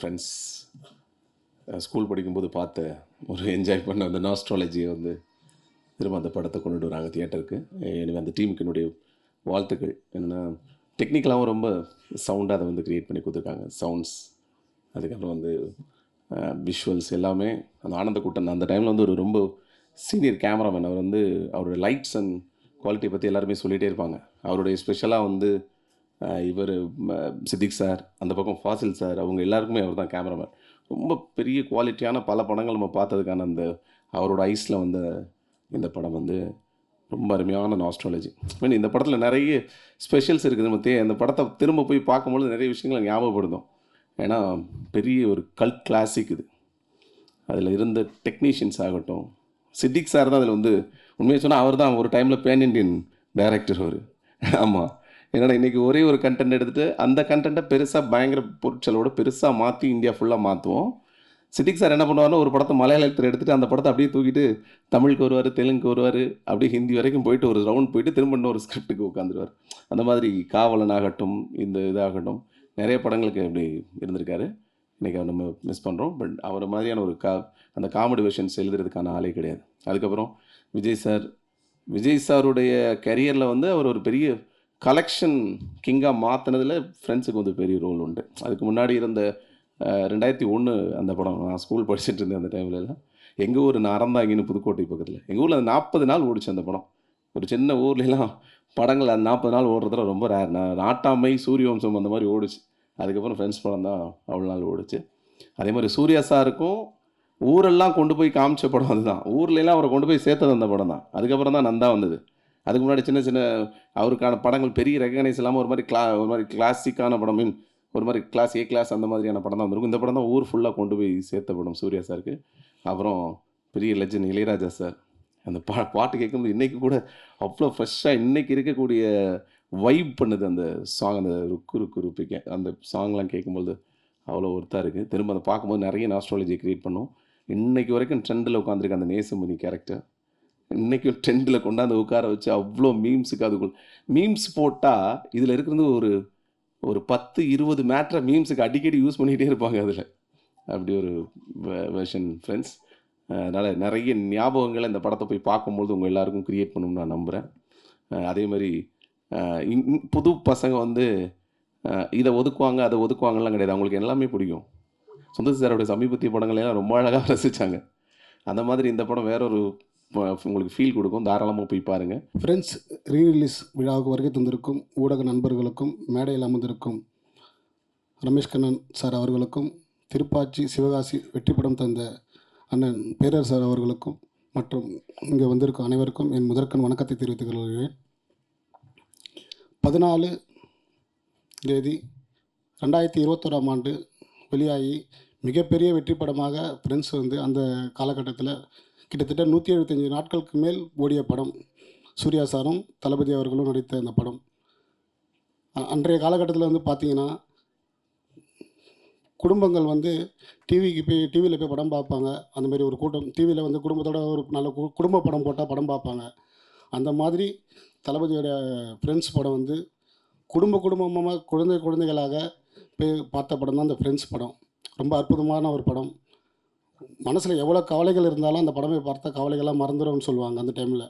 Friends school படிக்கும்போது பார்த்த ஒரு என்ஜாய் பண்ண அந்த நாஸ்ட்ராலஜியை வந்து திரும்ப அந்த படத்தை கொண்டுட்டு வராங்க தியேட்டருக்கு எனவே அந்த டீமுக்கு என்னுடைய வாழ்த்துக்கள். என்னென்னா டெக்னிக்கலாகவும் ரொம்ப சவுண்டாக அதை வந்து க்ரியேட் பண்ணி கொடுத்துருக்காங்க. சவுண்ட்ஸ் அதுக்கப்புறம் வந்து விஷுவல்ஸ் எல்லாமே அந்த ஆனந்த கூட்டம். அந்த டைமில் வந்து ஒரு ரொம்ப சீனியர் கேமராமேன் அவர் வந்து அவருடைய லைட்ஸ் அண்ட் குவாலிட்டியை பற்றி எல்லாருமே சொல்லிகிட்டே இருப்பாங்க. அவருடைய ஸ்பெஷலாக வந்து இவர் சித்திக் சார் அந்த பக்கம் ஃபாசில் சார் அவங்க எல்லாருக்குமே அவர் தான் கேமராமேன். ரொம்ப பெரிய குவாலிட்டியான பல படங்கள் நம்ம பார்த்ததுக்கான அந்த அவரோட ஐஸில் வந்த இந்த படம் வந்து ரொம்ப அருமையான நாஸ்ட்ராலஜி. மீன் இந்த படத்தில் நிறைய ஸ்பெஷல்ஸ் இருக்குது. நம்ம தே இந்த படத்தை திரும்ப போய் பார்க்கும்பொழுது நிறைய விஷயங்களை ஞாபகப்படுத்தும். ஏன்னா பெரிய ஒரு கல்ட் கிளாசிக் இது. அதில் இருந்த டெக்னீஷியன்ஸ் ஆகட்டும் சித்திக் சார் தான் அதில் வந்து உண்மையை சொன்னால் அவர் தான் ஒரு டைமில் பேன் இண்டியன் டைரக்டர் அவர். ஆமாம் என்னடா இன்றைக்கி ஒரே ஒரு கண்டென்ட் எடுத்துகிட்டு அந்த கண்டென்ட்டை பெருசாக பயங்கர பொருட்களோட பெருசாக மாற்றி இந்தியா ஃபுல்லாக மாற்றுவோம் சித்திக் சார் என்ன பண்ணுவார்னா ஒரு படத்தை மலையாளத்தில் எடுத்துகிட்டு அந்த படத்தை அப்படியே தூக்கிட்டு தமிழுக்கு வருவார் தெலுங்குக்கு வருவார் அப்படியே ஹிந்தி வரைக்கும் போயிட்டு ஒரு ரவுண்ட் போயிட்டு திரும்ப இன்னொரு ஸ்கிரிப்டுக்கு உட்காந்துருவார் அந்த மாதிரி காவலன் ஆகட்டும் இந்த இதாகட்டும் நிறைய படங்களுக்கு அப்படி இருந்திருக்காரு. இன்றைக்கி அவர் நம்ம மிஸ் பண்ணுறோம் பட் அவரை மாதிரியான ஒரு கா அந்த காமெடி வெர்ஷன்ஸ் எழுதுறதுக்கான ஆளே கிடையாது. அதுக்கப்புறம் விஜய் சார் விஜய் சாருடைய கரியரில் வந்து அவர் ஒரு பெரிய கலெக்ஷன் கிங்காக மாற்றினதில் ஃப்ரெண்ட்ஸுக்கு வந்து பெரிய ரோல் உண்டு. அதுக்கு முன்னாடி இருந்த ரெண்டாயிரத்தி ஒன்று அந்த படம் நான் ஸ்கூல் படிச்சுட்டு இருந்தேன் அந்த டைம்லலாம் எங்கள் ஊர் நான் புதுக்கோட்டை பக்கத்தில். எங்கள் ஊரில் அந்த நாற்பது நாள் ஓடிச்சு அந்த படம். ஒரு சின்ன ஊர்லலாம் படங்கள் அந்த நாற்பது நாள் ஓடுறதுல ரொம்ப ரேர் நான் நாட்டாமை சூரியவம்சம் அந்த மாதிரி ஓடிச்சு. அதுக்கப்புறம் ஃப்ரெண்ட்ஸ் படம் தான் அவ்வளோ நாள் ஓடுச்சு. அதே மாதிரி சூர்யா சாருக்கும் ஊரெல்லாம் கொண்டு போய் காமிச்ச படம் அதுதான். ஊர்லலாம் அவரை கொண்டு போய் சேர்த்தது அந்த படம் தான். அதுக்கப்புறம் தான் நந்தா வந்தது. அதுக்கு முன்னாடி சின்ன சின்ன அவருக்கான படங்கள் பெரிய ரெகனைஸ் இல்லாமல் ஒரு மாதிரி கிளா ஒரு மாதிரி கிளாசிக்கான படம் மீன் ஒரு மாதிரி கிளாஸ் ஏ கிளாஸ் அந்த மாதிரியான படம் தான் வந்திருக்கும். இந்த படம் தான் ஊர் ஃபுல்லாக கொண்டு போய் சேர்த்த படம் சூர்யா சாருக்கு. அப்புறம் பெரிய லெஜன் இளையராஜா சார். அந்த பா பாட்டு கேட்கும்போது இன்றைக்கி கூட அவ்வளோ ஃப்ரெஷ்ஷாக இன்றைக்கி இருக்கக்கூடிய வைப் பண்ணுது அந்த சாங் அந்த ருக்கு ருக்கு ருப்பிக்க அந்த சாங்லாம் கேட்கும்போது அவ்வளோ ஒர்த்தாக இருக்குது திரும்ப அதை பார்க்கும்போது நிறைய நாஸ்ட்ராலஜி க்ரியேட் பண்ணும். இன்றைக்கி வரைக்கும் ட்ரெண்டில் உட்காந்துருக்கு அந்த நேசமணி கேரக்டர் இன்றைக்கும் ட்ரெண்டில் கொண்டாந்து உட்கார வச்சு அவ்வளோ மீம்ஸுக்கு அதுக்குள் மீம்ஸ் போட்டால் இதில் இருக்கிறது ஒரு ஒரு பத்து இருபது மேட்ரை மீம்ஸுக்கு அடிக்கடி யூஸ் பண்ணிகிட்டே இருப்பாங்க அதில். அப்படி ஒரு வெர்ஷன் ஃப்ரெண்ட்ஸ் அதனால் நிறைய ஞாபகங்களை இந்த படத்தை போய் பார்க்கும்பொழுது உங்கள் எல்லாருக்கும் க்ரியேட் பண்ணணும்னு நான் நம்புகிறேன் அதே மாதிரி இன்- புது பசங்க வந்து இதை ஒதுக்குவாங்க அதை ஒதுக்குவாங்கலாம் கிடையாது. அவங்களுக்கு எல்லாமே பிடிக்கும். சுந்தர் சாரோடைய சமீபத்திய படங்கள் எல்லாம் ரொம்ப அழகாக ரசித்தாங்க அந்த மாதிரி இந்த படம் வேற ஒரு உங்களுக்கு ஃபீல் கொடுக்கும். தாராளமாக போய் பாருங்கள் ஃப்ரெண்ட்ஸ் ரீ ரிலீஸ் விழாவுக்கு வருகை தந்திருக்கும். ஊடக நண்பர்களுக்கும் மேடையில் அமர்ந்திருக்கும் ரமேஷ் கண்ணன் சார் அவர்களுக்கும் திருப்பாச்சி சிவகாசி வெற்றி படம் தந்த அண்ணன் பேரர் சார் அவர்களுக்கும் மற்றும் இங்கே வந்திருக்கும் அனைவருக்கும் என் முதற்கண் வணக்கத்தை தெரிவித்துக் கொள்கிறேன். பதினாலு தேதி ரெண்டாயிரத்தி இருபத்தோராம் ஆண்டு வெளியாகி மிகப்பெரிய வெற்றி படமாக ஃப்ரெண்ட்ஸ் வந்து அந்த காலகட்டத்தில் கிட்டத்தட்ட நூற்றி எழுபத்தஞ்சி நாட்களுக்கு மேல் ஓடிய படம் சூர்யா சாரும் தளபதி அவர்களும் நடித்த அந்த படம். அன்றைய காலகட்டத்தில் வந்து பார்த்தீங்கன்னா குடும்பங்கள் வந்து டிவிக்கு போய் டிவியில் போய் படம் பார்ப்பாங்க. அந்தமாரி ஒரு கூட்டம் டிவியில் வந்து குடும்பத்தோட ஒரு நல்ல கு- குடும்ப படம் போட்டால் படம் பார்ப்பாங்க. அந்த மாதிரி தளபதியோட ஃப்ரெண்ட்ஸ் படம் வந்து குடும்ப குடும்பமாக குழந்தை குழந்தைகளாக போய் பார்த்த படம் தான் அந்த ஃப்ரெண்ட்ஸ் படம். ரொம்ப அற்புதமான ஒரு படம். மனசில் எவ்வளோ கவலைகள் இருந்தாலும் அந்த படமே பார்த்தா கவலைகள்லாம் மறந்துடும்னு சொல்லுவாங்க அந்த டைமில்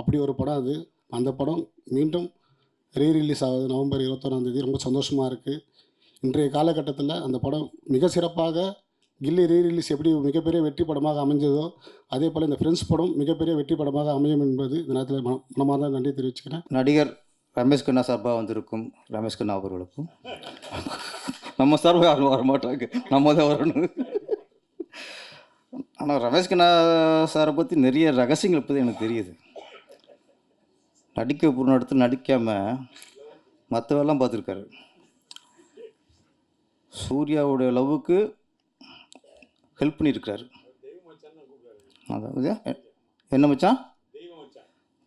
அப்படி ஒரு படம் அது. அந்த படம் மீண்டும் ரீ ரிலீஸ் ஆகுது. நவம்பர் இருபத்தொன்னாந்தேதி ரொம்ப சந்தோஷமாக இருக்குது இன்றைய காலகட்டத்தில் அந்த படம் மிக சிறப்பாக கில்லி ரீ ரிலீஸ் எப்படி மிகப்பெரிய வெற்றி படமாக அமைஞ்சதோ அதே போல் இந்த ஃப்ரெண்ட்ஸ் படம் மிகப்பெரிய வெற்றி படமாக அமையும் என்பது இந்த நேரத்தில் மன தான் நன்றி தெரிவிச்சுக்கிறேன். நடிகர் ரமேஷ் கண்ணா சார்பாக வந்திருக்கும் ரமேஷ் கண்ணா அவர்களுக்கும். நம்ம சார்பாக யாரும் வரமாட்டாங்க. நம்ம தான் வரணும். ஆனால் ரமேஷ் கண்ணா சாரை பற்றி நிறைய ரகசியங்கள் பற்றி எனக்கு தெரியுது. நடிக்க பொருள் எடுத்து நடிக்காமல் மற்றவெல்லாம் பார்த்துருக்காரு. சூர்யாவுடைய லவ்வுக்கு ஹெல்ப் பண்ணியிருக்கிறாரு. அதாவது என்ன மச்சான்?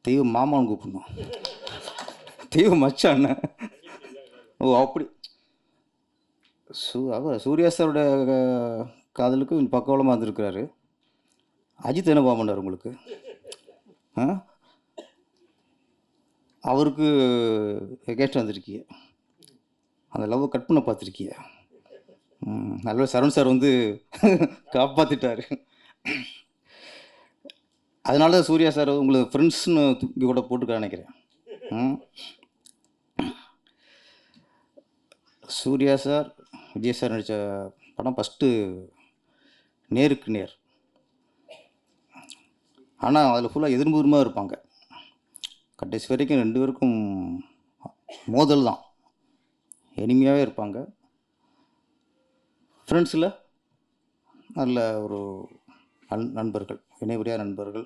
தெய்வ மாமான்னு கூப்பிடணும். தெய்வ மச்சான். ஓ அப்படி. சூ அவர் சூர்யா சாரோட காதலுக்கு கொஞ்சம் பக்கவளமாக இருந்திருக்கிறாரு. அஜித் என்ன பண்ணார் உங்களுக்கு? அவருக்கு எகேஸ்ட் வந்திருக்கீங்க அந்த லவ் கட் பண்ண பார்த்துருக்கீங்க நல்ல சரவண் சார் வந்து காப்பாற்றிட்டாரு அதனால தான் சூர்யா சார் உங்களுக்கு ஃப்ரெண்ட்ஸ்னு தூக்கி கூட போட்டுக்க நினைக்கிறேன். ம். சூர்யா சார் விஜய் சார் நடித்த படம் ஃபஸ்ட்டு நேருக்கு நேர். ஆனால் அதில் ஃபுல்லாக எதிர்முகமாக இருப்பாங்க. கடைசி வரைக்கும் ரெண்டு பேருக்கும் மோதல் தான். எளிமையாகவே இருப்பாங்க. ஃப்ரெண்ட்ஸில் நல்ல ஒரு நண் நண்பர்கள் இணைபுரியா நண்பர்கள்.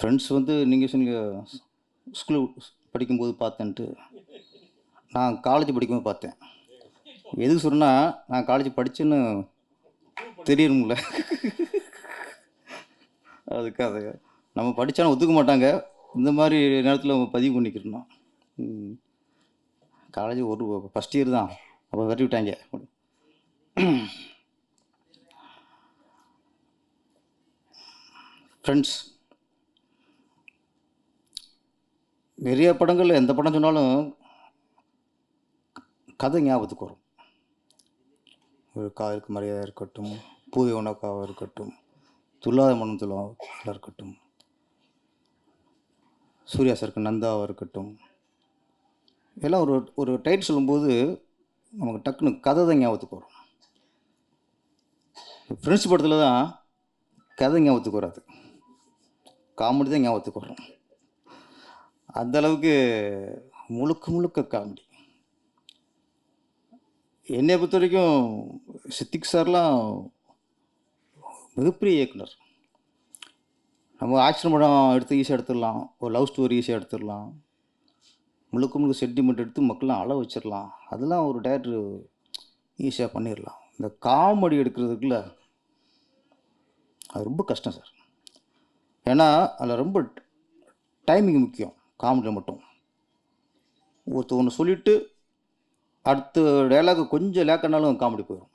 ஃப்ரெண்ட்ஸ் வந்து நீங்கள் சொன்னீங்க ஸ்கூல் படிக்கும்போது பார்த்தேன்ட்டு. நான் காலேஜ் படிக்கும்போது பார்த்தேன். எதுக்கு சொன்னால் நான் காலேஜ் படித்தேன்னு தெரியணும்ல. அதுக்காக. நம்ம படித்தாலும் ஒத்துக்க மாட்டாங்க. இந்த மாதிரி நேரத்தில் பதிவு பண்ணிக்கிறோம் காலேஜ் ஒரு ஃபஸ்ட் இயர் தான். அப்போ விரட்டி விட்டாங்க. ஃப்ரெண்ட்ஸ் நிறைய படங்கள் எந்த படம் சொன்னாலும் கதை ஞாபகத்துக்கு வரும். ஒரு காதலுக்கு மரியாதை இருக்கட்டும் பூவை உணக்காக இருக்கட்டும் துல்லாத மனம் துல்லாக இருக்கட்டும் சூர்யா சருக்கு நந்தாவாக இருக்கட்டும் எல்லாம் ஒரு ஒரு டைட் சொல்லும்போது நமக்கு டக்குன்னு கதை தான் ஞாபகத்துக்கு வரும். ஃப்ரெண்ட்ஸ் படத்தில் தான் கதை ஞாபகத்துக்கு வராது. காமெடி தான் ஞாபகத்துக்கு வரும். அந்த அளவுக்கு முழுக்க முழுக்க காமெடி என்னை பொறுத்த வரைக்கும் சித்திக் சார்லாம் மிகப்பெரிய இயக்குனர். நம்ம ஆக்ஷன் படம் எடுத்து ஈஸியாக எடுத்துடலாம். ஒரு லவ் ஸ்டோரி ஈஸியாக எடுத்துடலாம். முழுக்க முழுக்க சென்டிமெண்ட் எடுத்து மக்கள்லாம் அள வச்சிடலாம். அதெல்லாம் ஒரு டேரக்டர் ஈஸியாக பண்ணிடலாம். இந்த காமெடி எடுக்கிறதுக்குள்ள அது ரொம்ப கஷ்டம் சார். ஏன்னா அதில் ரொம்ப டைமிங் முக்கியம். காமெடியில் மட்டும். ஒருத்த ஒன்று சொல்லிவிட்டு அடுத்த டைலாக் கொஞ்சம் லேக்கனாலும் காமெடி போயிடும்